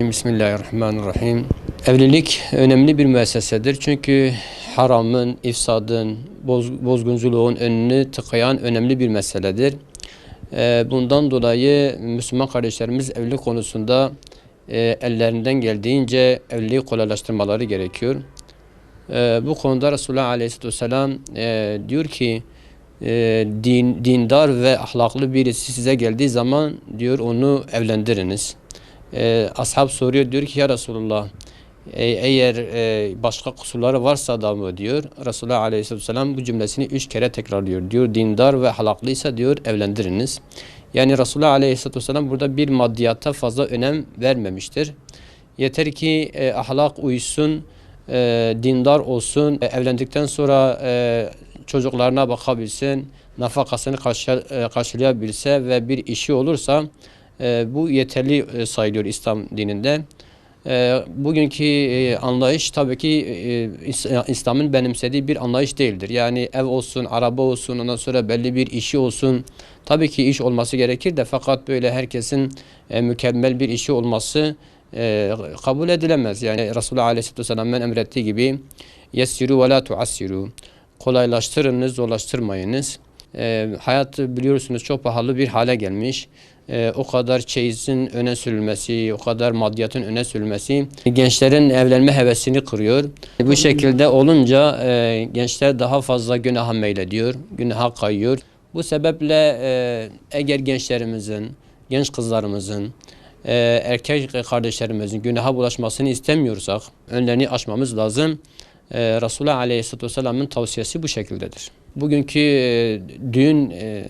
Bismillahirrahmanirrahim. Evlilik önemli bir müessesedir çünkü haramın, ifsadın, boz, bozgunculuğun önünü tıkayan önemli bir meseledir. Ee, bundan dolayı Müslüman kardeşlerimiz evlilik konusunda e, ellerinden geldiğince evliliği kolaylaştırmaları gerekiyor. Ee, bu konuda Resulullah Aleyhisselatü Vesselam e, diyor ki e, din, dindar ve ahlaklı birisi size geldiği zaman diyor onu evlendiriniz. E, ashab soruyor diyor ki ya Resulullah e, eğer e, başka kusurları varsa da mı diyor. Resulullah Aleyhisselatü Vesselam bu cümlesini üç kere tekrarlıyor. Diyor dindar ve ahlaklıysa diyor evlendiriniz. Yani Resulullah Aleyhisselatü Vesselam burada bir maddiyata fazla önem vermemiştir. Yeter ki e, ahlak uysun, e, dindar olsun, e, evlendikten sonra e, çocuklarına bakabilsin, nafakasını karşı, e, karşılayabilse ve bir işi olursa e, bu yeterli e, sayılıyor İslam dininde. E, bugünkü e, anlayış tabii ki e, İs- İslam'ın benimsediği bir anlayış değildir. Yani ev olsun, araba olsun, ondan sonra belli bir işi olsun. Tabii ki iş olması gerekir de fakat böyle herkesin e, mükemmel bir işi olması e, kabul edilemez. Yani Resulullah Aleyhisselatü Vesselam'ın emrettiği gibi yessiru ve la tuassiru kolaylaştırınız, zorlaştırmayınız. E, hayat biliyorsunuz çok pahalı bir hale gelmiş. E, o kadar çeyizin öne sürülmesi, o kadar maddiyatın öne sürülmesi gençlerin evlenme hevesini kırıyor. Bu şekilde olunca e, gençler daha fazla günaha meylediyor, günaha kayıyor. Bu sebeple e, eğer gençlerimizin, genç kızlarımızın, e, erkek kardeşlerimizin günaha bulaşmasını istemiyorsak önlerini açmamız lazım. E, Resulullah Aleyhisselatü Vesselam'ın tavsiyesi bu şekildedir. Bugünkü e, düğün e,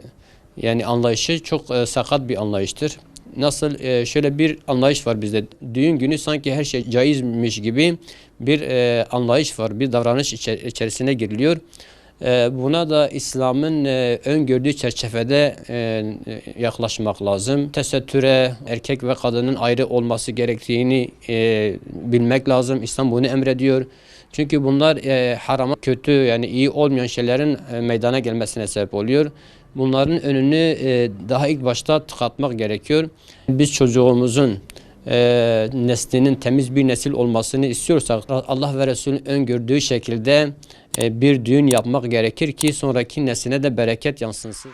yani anlayışı çok e, sakat bir anlayıştır. Nasıl e, şöyle bir anlayış var bizde. Düğün günü sanki her şey caizmiş gibi bir anlayış var, bir davranış içe- içerisine giriliyor. E, buna da İslam'ın e, öngördüğü çerçevede e, yaklaşmak lazım. Tesettüre, erkek ve kadının ayrı olması gerektiğini e, bilmek lazım. İslam bunu emrediyor. Çünkü bunlar e, harama kötü yani iyi olmayan şeylerin e, meydana gelmesine sebep oluyor. Bunların önünü e, daha ilk başta tıkatmak gerekiyor. Biz çocuğumuzun e, neslinin temiz bir nesil olmasını istiyorsak Allah ve Resulün öngördüğü şekilde e, bir düğün yapmak gerekir ki sonraki nesline de bereket yansınsın.